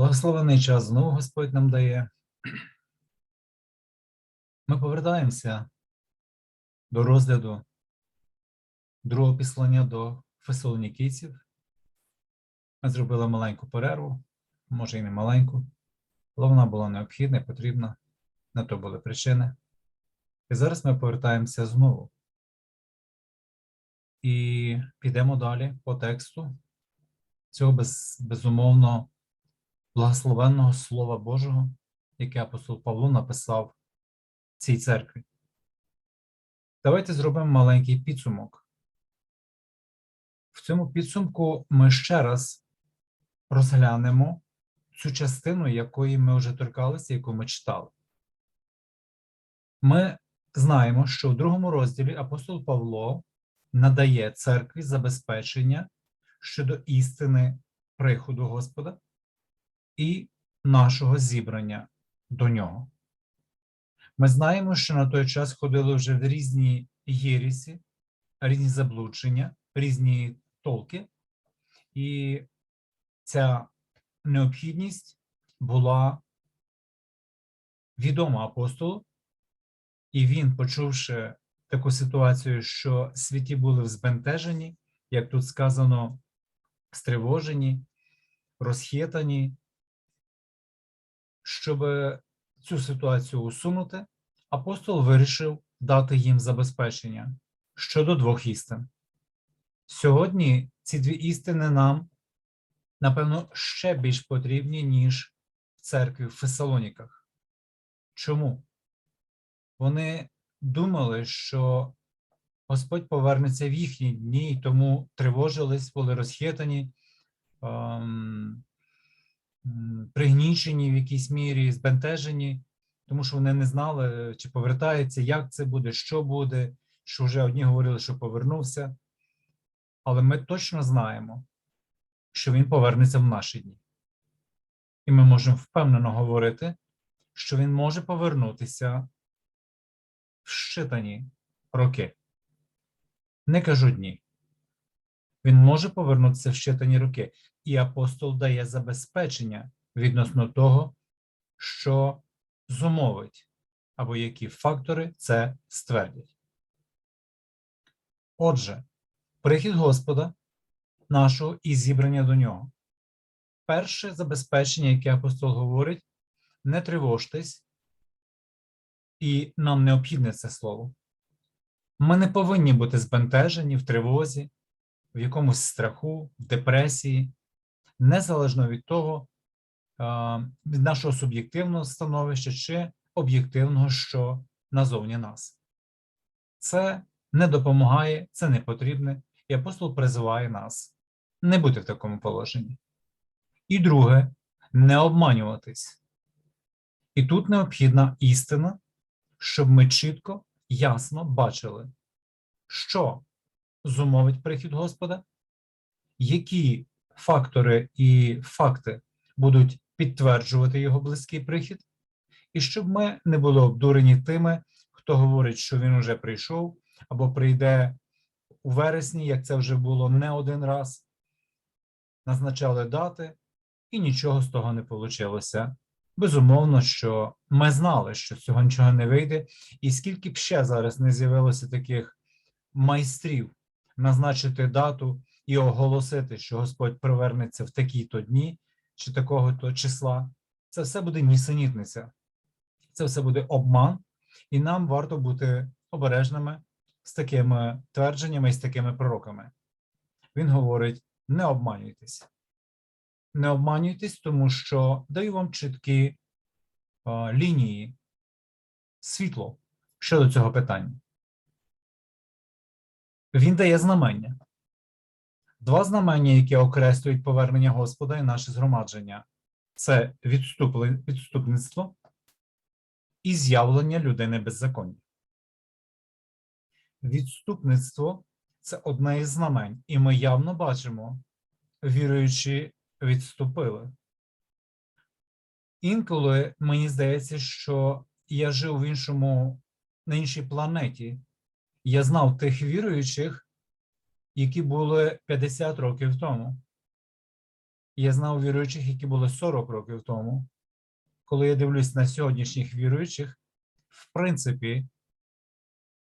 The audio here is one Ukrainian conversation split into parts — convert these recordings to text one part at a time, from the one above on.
Благословений час знову Господь нам дає. Ми повертаємося до розгляду другого післання до фесалонікійців. Ми зробили маленьку перерву, може і не маленьку, але вона була необхідна і потрібна, на то були причини. І зараз ми повертаємося знову. І підемо далі по тексту цього без, безумовно благословенного Слова Божого, яке апостол Павло написав цій церкві. Давайте зробимо маленький підсумок. В цьому підсумку ми ще раз розглянемо цю частину, якої ми вже торкалися, яку ми читали. Ми знаємо, що в другому розділі апостол Павло надає церкві забезпечення щодо істини приходу Господа і нашого зібрання до нього. Ми знаємо, що на той час ходили вже в різні єрісі, різні заблудження, різні толки, і ця необхідність була відома апостолу, і він, почувши таку ситуацію, що святі були збентежені, як тут сказано, стривожені, розхитані, щоб цю ситуацію усунути, апостол вирішив дати їм забезпечення щодо двох істин. Сьогодні ці дві істини нам, напевно, ще більш потрібні, ніж в церкві в Фесалоніках. Чому? Вони думали, що Господь повернеться в їхні дні, і тому тривожились, були розхитані, ем, пригнічені в якійсь мірі, збентежені, тому що вони не знали, чи повертається, як це буде, що буде, що вже одні говорили, що повернувся. Але ми точно знаємо, що він повернеться в наші дні. І ми можемо впевнено говорити, що він може повернутися в щитані роки. Не кажу дні. Він може повернутися в щитані роки, і апостол дає забезпечення відносно того, що зумовить, або які фактори це ствердять. Отже, прихід Господа нашого і зібрання до нього. Перше забезпечення, яке апостол говорить, не тривожтесь, і нам необхідне це слово. Ми не повинні бути збентежені в тривозі, в якомусь страху, в депресії, незалежно від того, від нашого суб'єктивного становища чи об'єктивного, що назовні нас. Це не допомагає, це не потрібне, і апостол призиває нас не бути в такому положенні. І друге, не обманюватись. І тут необхідна істина, щоб ми чітко, ясно бачили, що зумовить прихід Господа, які фактори і факти будуть підтверджувати його близький прихід, і щоб ми не були обдурені тими, хто говорить, що він уже прийшов, або прийде у вересні, як це вже було не один раз, назначали дати, і нічого з того не вийшло. Безумовно, що ми знали, що з цього нічого не вийде, і скільки б ще зараз не з'явилося таких майстрів назначити дату і оголосити, що Господь привернеться в такі-то дні чи такого-то числа, це все буде нісенітниця, це все буде обман, і нам варто бути обережними з такими твердженнями і з такими пророками. Він говорить: не обманюйтесь. Не обманюйтесь, тому що даю вам чіткі а, лінії, світло щодо цього питання. Він дає знамення. Два знамення, які окреслюють повернення Господа і наше згромадження, це відступництво і з'явлення людини беззаконня. Відступництво це одне із знамень, і ми явно бачимо, віруючи, відступили. Інколи мені здається, що я жив в іншому, на іншій планеті. Я знав тих віруючих, які були 50 років тому. Я знав віруючих, які були 40 років тому. Коли я дивлюсь на сьогоднішніх віруючих, в принципі,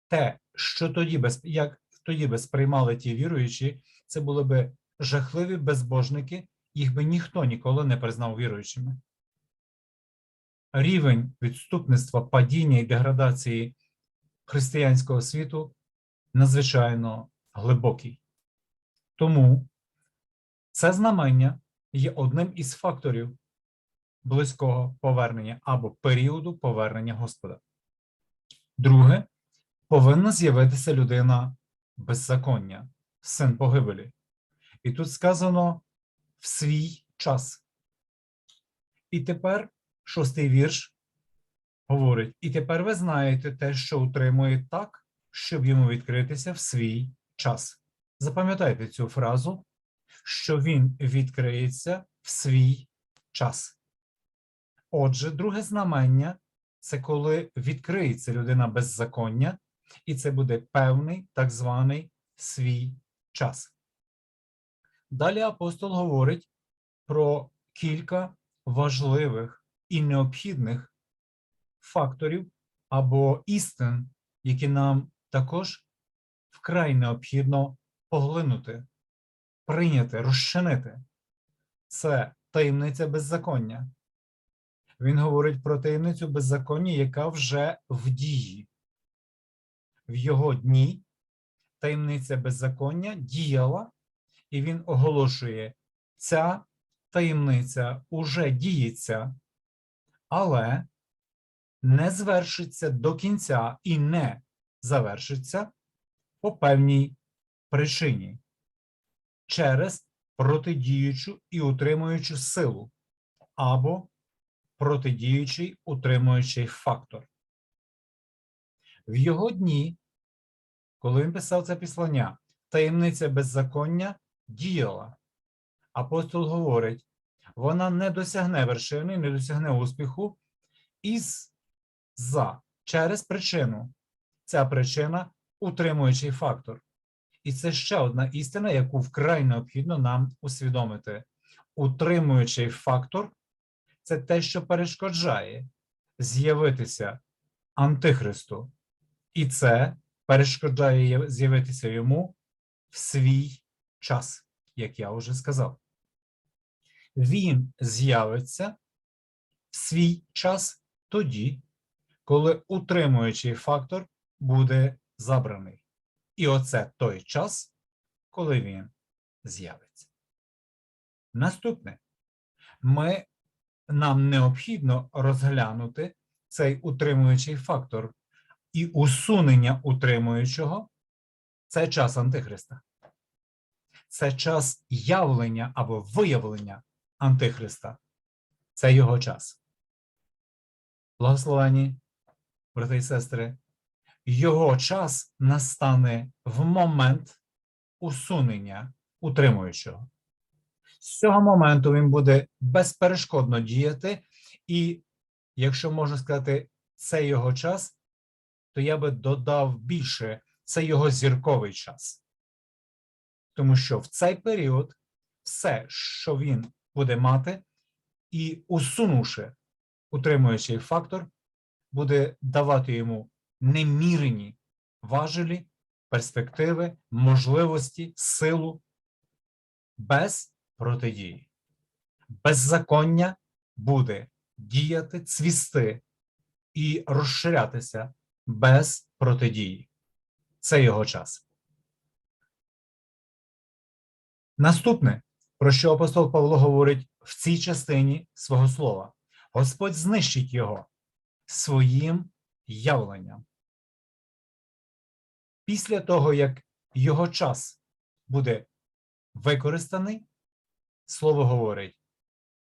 те, що тоді без, як тоді би сприймали ті віруючі, це були би жахливі безбожники, їх би ніхто ніколи не признав віруючими. Рівень відступництва, падіння і деградації християнського світу надзвичайно глибокий. Тому це знамення є одним із факторів близького повернення або періоду повернення Господа. Друге, повинна з'явитися людина беззаконня, син погибелі. І тут сказано в свій час. І тепер шостий вірш говорить: І тепер ви знаєте те, що утримує так, щоб йому відкритися в свій час. Запам'ятайте цю фразу, що він відкриється в свій час. Отже, друге знамення це коли відкриється людина беззаконня, і це буде певний так званий свій час. Далі апостол говорить про кілька важливих і необхідних факторів або істин, які нам також вкрай необхідно поглинути, прийняти, розчинити. Це таємниця беззаконня. Він говорить про таємницю беззаконня, яка вже в дії. В його дні таємниця беззаконня діяла, і він оголошує, ця таємниця уже діється, але не звершиться до кінця і не завершиться по певній причині через протидіючу і утримуючу силу або протидіючий утримуючий фактор. В його дні, коли він писав це післання, таємниця беззаконня діяла. Апостол говорить, вона не досягне вершини, не досягне успіху із за через причину. Ця причина утримуючий фактор. І це ще одна істина, яку вкрай необхідно нам усвідомити. Утримуючий фактор це те, що перешкоджає з'явитися Антихристу. І це перешкоджає з'явитися йому в свій час, як я вже сказав. Він з'явиться в свій час тоді, коли утримуючий фактор буде забраний. І оце той час, коли він з'явиться. Наступне, ми, нам необхідно розглянути цей утримуючий фактор і усунення утримуючого це час Антихриста. Це час явлення або виявлення Антихриста. Це його час. Благословені, брати і сестри, його час настане в момент усунення утримуючого. З цього моменту він буде безперешкодно діяти, і, якщо можна сказати, це його час, то я би додав більше це його зірковий час. Тому що в цей період все, що він буде мати, і усунувши утримуючий фактор, буде давати йому немірені важелі, перспективи, можливості, силу без протидії. Беззаконня буде діяти, цвісти і розширятися без протидії. Це його час. Наступне, про що апостол Павло говорить в цій частині свого слова, Господь знищить його своїм явленням. Після того, як його час буде використаний, слово говорить,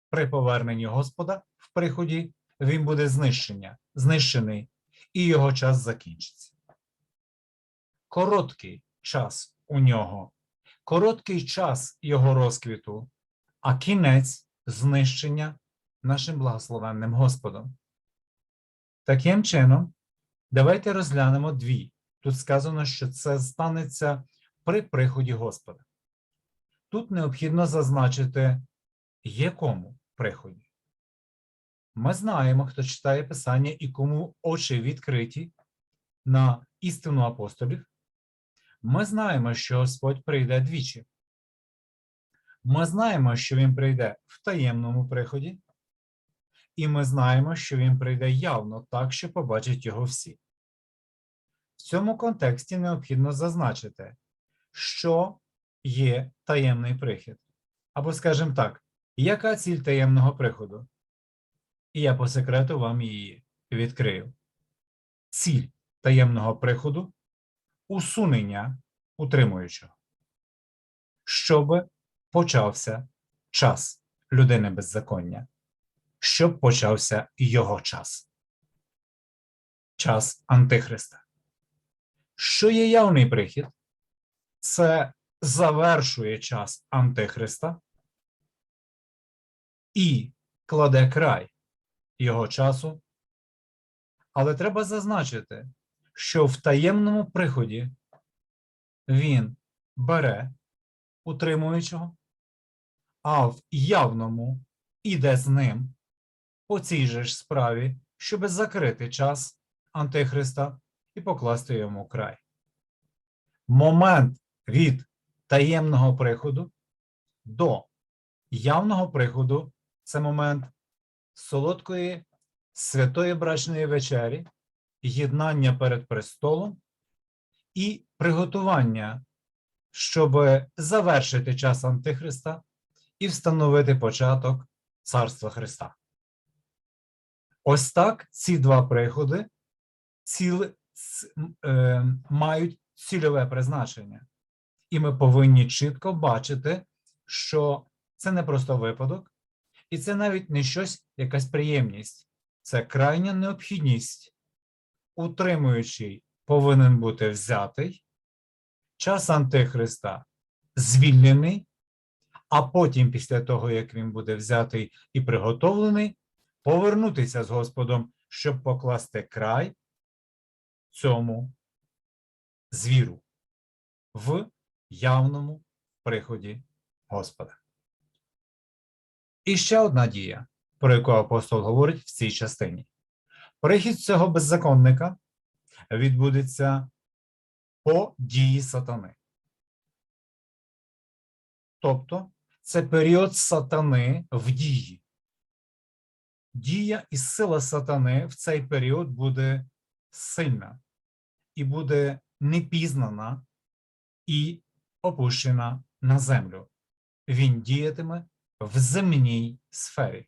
при поверненні Господа в приході він буде знищення, знищений, і його час закінчиться. Короткий час у нього, короткий час його розквіту, а кінець знищення нашим благословенним Господом. Таким чином, давайте розглянемо дві. Тут сказано, що це станеться при приході Господа. Тут необхідно зазначити якому приході? Ми знаємо, хто читає Писання і кому очі відкриті на істину апостолів. Ми знаємо, що Господь прийде двічі. Ми знаємо, що Він прийде в таємному приході, і ми знаємо, що Він прийде явно так, що побачать його всі. В цьому контексті необхідно зазначити, що є таємний прихід. Або, скажімо так, яка ціль таємного приходу? І я по секрету вам її відкрию. Ціль таємного приходу усунення утримуючого, щоб почався час людини беззаконня, щоб почався його час, час Антихриста. Що є явний прихід? Це завершує час Антихриста і кладе край його часу. Але треба зазначити, що в таємному приході він бере утримуючого, а в явному іде з ним по цій же ж справі, щоб закрити час Антихриста і покласти йому край. Момент від таємного приходу до явного приходу це момент солодкої святої брачної вечері, єднання перед престолом і приготування, щоб завершити час Антихриста і встановити початок Царства Христа. Ось так ці два приходи ціли, е, мають цільове призначення. І ми повинні чітко бачити, що це не просто випадок, і це навіть не щось, якась приємність, це крайня необхідність. Утримуючий повинен бути взятий, час Антихриста звільнений, а потім, після того, як він буде взятий і приготовлений, повернутися з Господом, щоб покласти край цьому звіру в явному приході Господа. І ще одна дія, про яку апостол говорить в цій частині. Прихід цього беззаконника відбудеться по дії сатани. Тобто це період сатани в дії. Дія і сила сатани в цей період буде сильна і буде непізнана і опущена на землю. Він діятиме в земній сфері.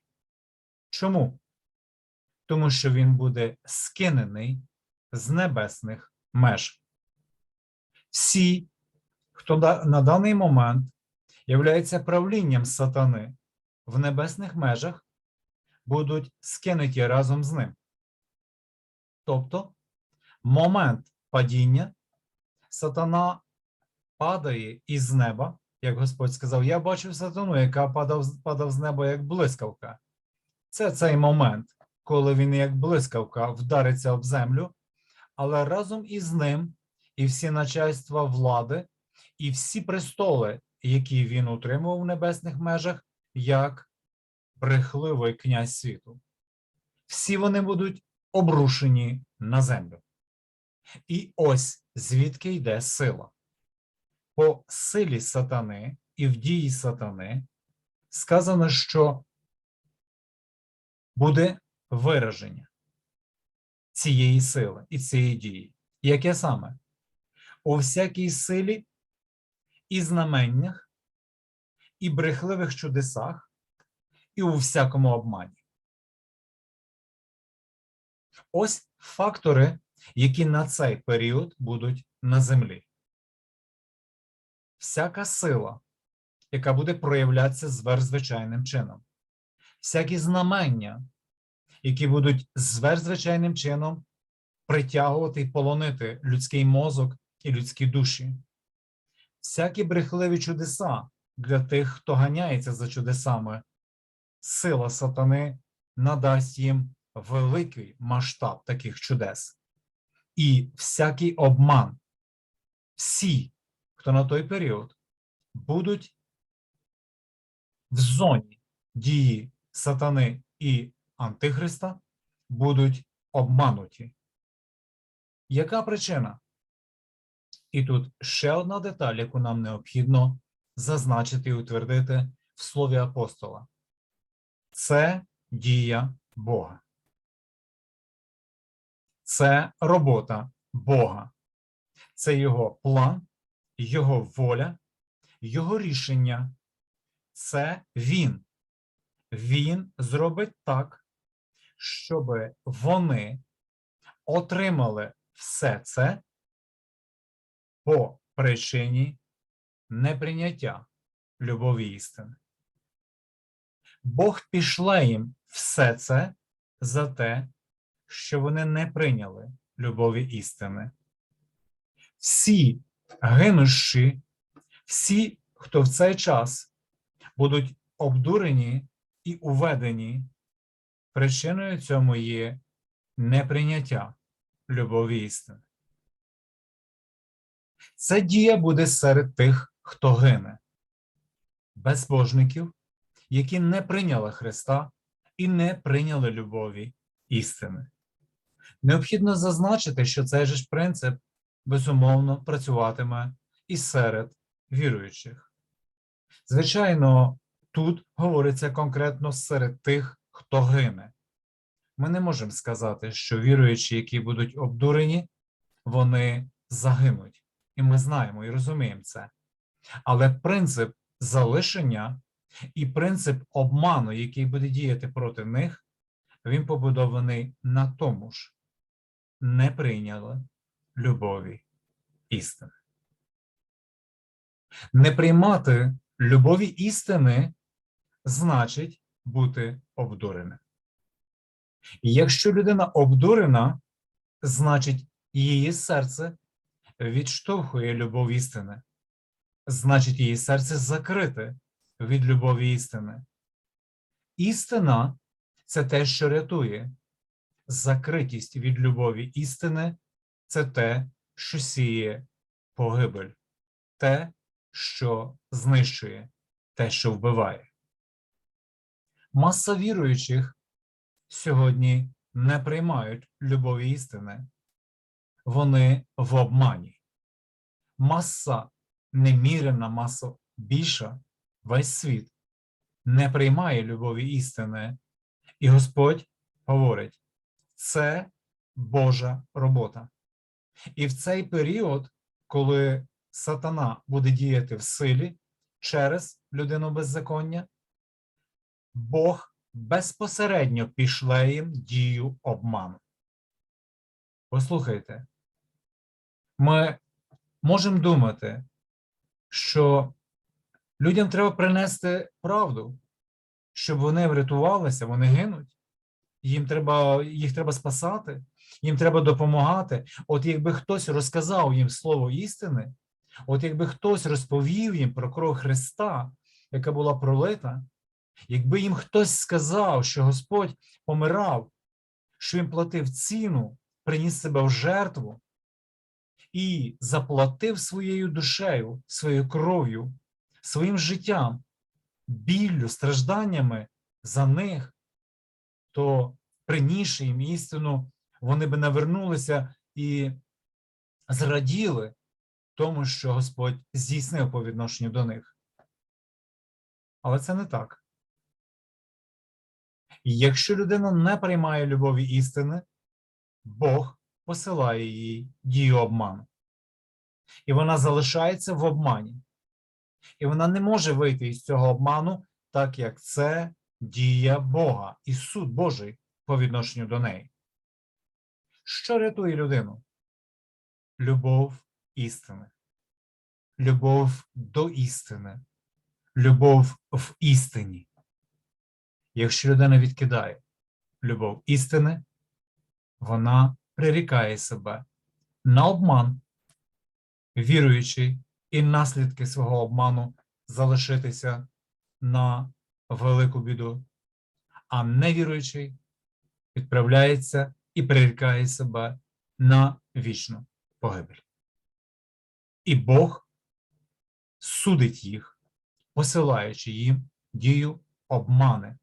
Чому? Тому що він буде скинений з небесних меж. Всі, хто на даний момент являється правлінням сатани в небесних межах, будуть скинуті разом з ним. Тобто, момент падіння сатана падає із неба, як Господь сказав, я бачив сатану, яка падав, падав з неба як блискавка. Це цей момент, коли він як блискавка вдариться об землю, але разом із ним і всі начальства влади, і всі престоли, які він утримував в небесних межах, як брехливий князь світу. Всі вони будуть обрушені на землю. І ось звідки йде сила. По силі сатани і в дії сатани сказано, що буде вираження цієї сили і цієї дії. Яке саме? У всякій силі і знаменнях, і брехливих чудесах, і у всякому обмані. Ось фактори, які на цей період будуть на землі. Всяка сила, яка буде проявлятися зверзвичайним чином, всякі знамення, які будуть зверзвичайним чином притягувати і полонити людський мозок і людські душі, всякі брехливі чудеса для тих, хто ганяється за чудесами, сила сатани надасть їм великий масштаб таких чудес. І всякий обман, всі, хто на той період будуть в зоні дії сатани і Антихриста будуть обмануті. Яка причина? І тут ще одна деталь, яку нам необхідно зазначити і утвердити в слові апостола. Це дія Бога. Це робота Бога. Це його план, його воля, його рішення. Це він. Він зробить так, щоб вони отримали все це по причині неприйняття любові істини. Бог пішла їм все це за те, що вони не прийняли любові істини. Всі гинущі, всі, хто в цей час будуть обдурені і уведені, причиною цьому є неприйняття любові істини. Це дія буде серед тих, хто гине, безбожників, які не прийняли Христа і не прийняли любові істини. Необхідно зазначити, що цей же ж принцип безумовно працюватиме і серед віруючих. Звичайно, тут говориться конкретно серед тих, хто гине. Ми не можемо сказати, що віруючі, які будуть обдурені, вони загинуть. І ми знаємо і розуміємо це. Але принцип залишення і принцип обману, який буде діяти проти них, він побудований на тому ж, не прийняли любові істини. Не приймати любові істини значить бути обдуреним. Якщо людина обдурена, значить її серце відштовхує любов істини, значить її серце закрите від любові істини. Істина це те, що рятує. Закритість від любові істини це те, що сіє погибель, те, що знищує, те, що вбиває. Маса віруючих сьогодні не приймають любові істини. Вони в обмані. Маса немірена, маса більша, весь світ не приймає любові істини. І Господь говорить: це Божа робота. І в цей період, коли сатана буде діяти в силі через людину беззаконня, Бог безпосередньо пішле їм дію обману. Послухайте, ми можемо думати, що людям треба принести правду, щоб вони врятувалися, вони гинуть. Їм треба, їх треба спасати, їм треба допомагати. От якби хтось розказав їм слово істини, от якби хтось розповів їм про кров Христа, яка була пролита, якби їм хтось сказав, що Господь помирав, що він платив ціну, приніс себе в жертву і заплатив своєю душею, своєю кров'ю, своїм життям, біллю, стражданнями за них, то принісши їм істину, вони би навернулися і зраділи тому, що Господь здійснив по відношенню до них. Але це не так. І Якщо людина не приймає любові істини, Бог посилає їй дію обману. І вона залишається в обмані. І вона не може вийти із цього обману, так як це дія Бога і суд Божий по відношенню до неї. Що рятує людину? Любов істини, любов до істини, любов в істині. Якщо людина відкидає любов істини, вона прирікає себе на обман, віруючи і наслідки свого обману залишитися на велику біду, а невіруючий відправляється і прирікає себе на вічну погибель. І Бог судить їх, посилаючи їм дію обмани,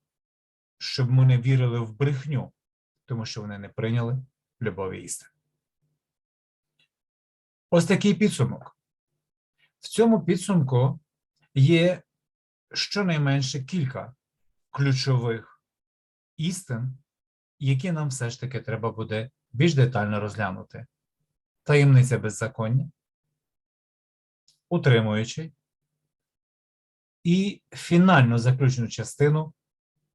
щоб ми не вірили в брехню, тому що вони не прийняли любові істини. Ось такий підсумок. В цьому підсумку є щонайменше кілька ключових істин, які нам все ж таки треба буде більш детально розглянути. Таємниця беззаконня, утримуючий і фінальну заключну частину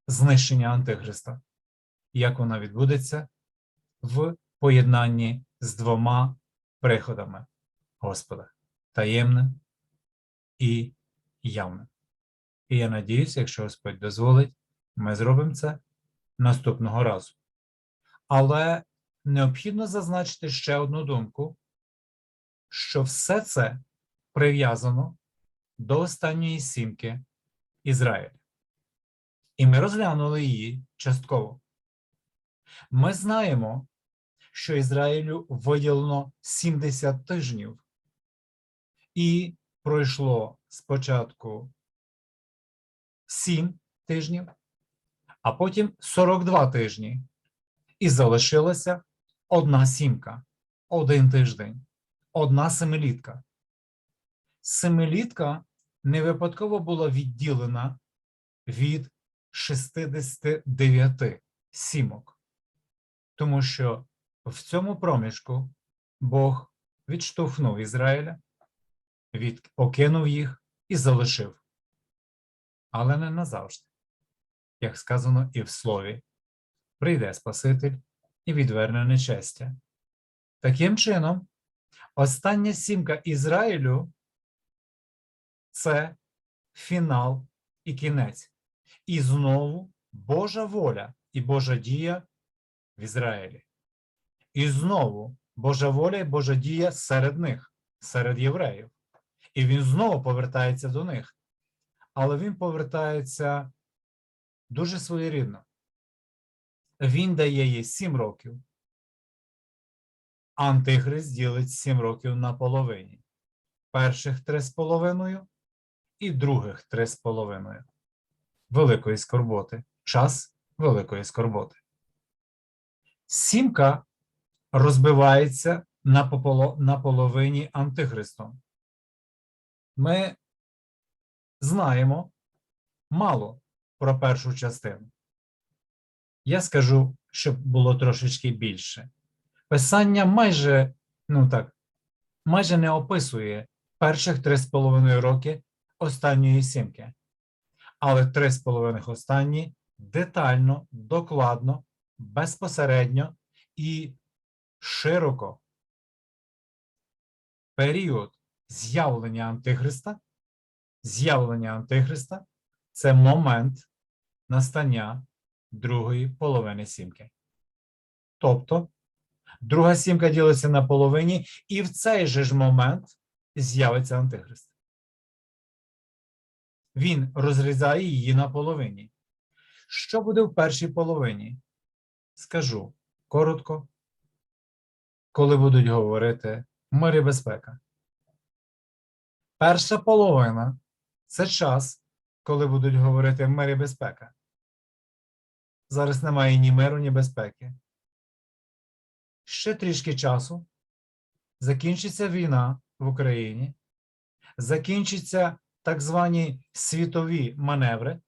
знищення Антихриста, як вона відбудеться в поєднанні з двома приходами Господа таємним і явним. І я надіюся, якщо Господь дозволить, ми зробимо це наступного разу. Але необхідно зазначити ще одну думку, що все це прив'язано до останньої сімки Ізраїля. І ми розглянули її частково. Ми знаємо, що Ізраїлю виділено 70 тижнів, і пройшло спочатку 7 тижнів, а потім 42 тижні, і залишилася одна сімка, один тиждень, одна семилітка. Семилітка не випадково була відділена від 69 сімок, тому що в цьому проміжку Бог відштовхнув Ізраїля, від, покинув їх і залишив. Але не назавжди, як сказано і в слові, прийде Спаситель і відверне нечестя. Таким чином, остання сімка Ізраїлю це фінал і кінець. І знову Божа воля і Божа дія в Ізраїлі. І знову Божа воля і Божа дія серед них, серед євреїв. І він знову повертається до них. Але він повертається дуже своєрідно. Він дає їй сім років. Антихрист ділить сім років на половині. Перших три з половиною і других три з половиною. Великої скорботи. Час великої скорботи. Сімка розбивається на, пополо, на половині антихристом. Ми знаємо мало про першу частину. Я скажу, щоб було трошечки більше. Писання майже, ну так, майже не описує перших три з половиною роки останньої сімки, але три з половиною останні детально, докладно, безпосередньо і широко період з'явлення Антихриста, з'явлення Антихриста це момент настання другої половини сімки. Тобто, друга сімка ділиться на половині, і в цей же ж момент з'явиться Антихрист. Він розрізає її на половині. Що буде в першій половині? Скажу коротко, коли будуть говорити мир і безпека. Перша половина це час, коли будуть говорити мир і безпека. Зараз немає ні миру, ні безпеки. Ще трішки часу. Закінчиться війна в Україні, закінчаться так звані світові маневри,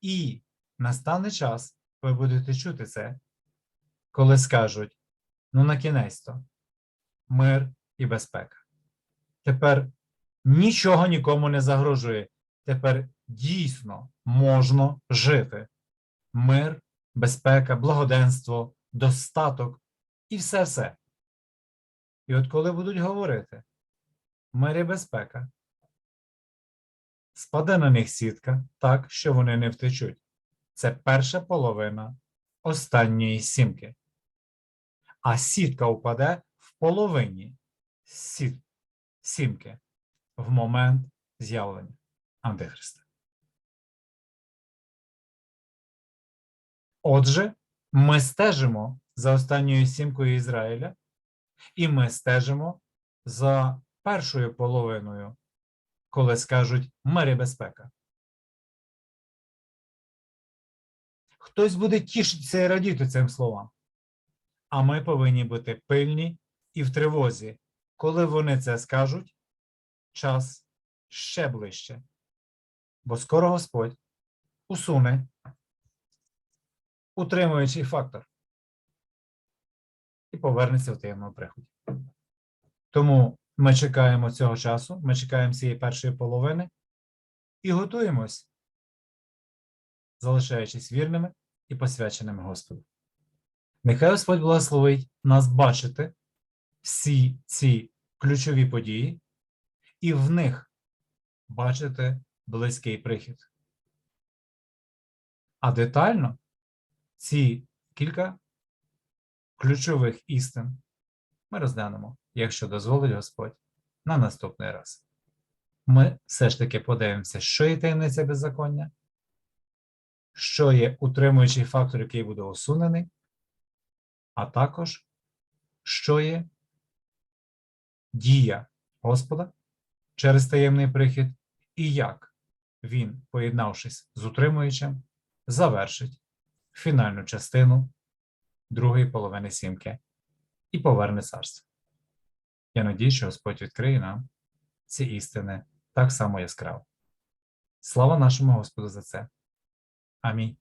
і настане час, ви будете чути це, коли скажуть: ну, на кінець то мир і безпека. Тепер нічого нікому не загрожує. Тепер дійсно можна жити. Мир, безпека, благоденство, достаток і все все. І от коли будуть говорити мир і безпека, спаде на них сітка так, що вони не втечуть. Це перша половина останньої сімки. А сітка впаде в половині сіт, сімки в момент з'явлення Антихриста. Отже, ми стежимо за останньою сімкою Ізраїля, і ми стежимо за першою половиною, коли скажуть мир безпека. Хтось буде тішитися і радіти цим словам. А ми повинні бути пильні і в тривозі. Коли вони це скажуть, час ще ближче. Бо скоро Господь усуне утримуючий фактор і повернеться в таємному приході. Тому ми чекаємо цього часу, ми чекаємо цієї першої половини і готуємось, залишаючись вірними і посвяченими Господу. Нехай Господь благословить нас бачити всі ці ключові події і в них бачити близький прихід. А детально ці кілька ключових істин ми розглянемо, якщо дозволить Господь, на наступний раз. Ми все ж таки подивимося, що є таємниця беззаконня, що є утримуючий фактор, який буде усунений, а також що є дія Господа через таємний прихід, і як він, поєднавшись з утримуючим, завершить фінальну частину другої половини сімки і поверне царство. Я надію, що Господь відкриє нам ці істини так само яскраво. Слава нашому Господу за це. Амінь.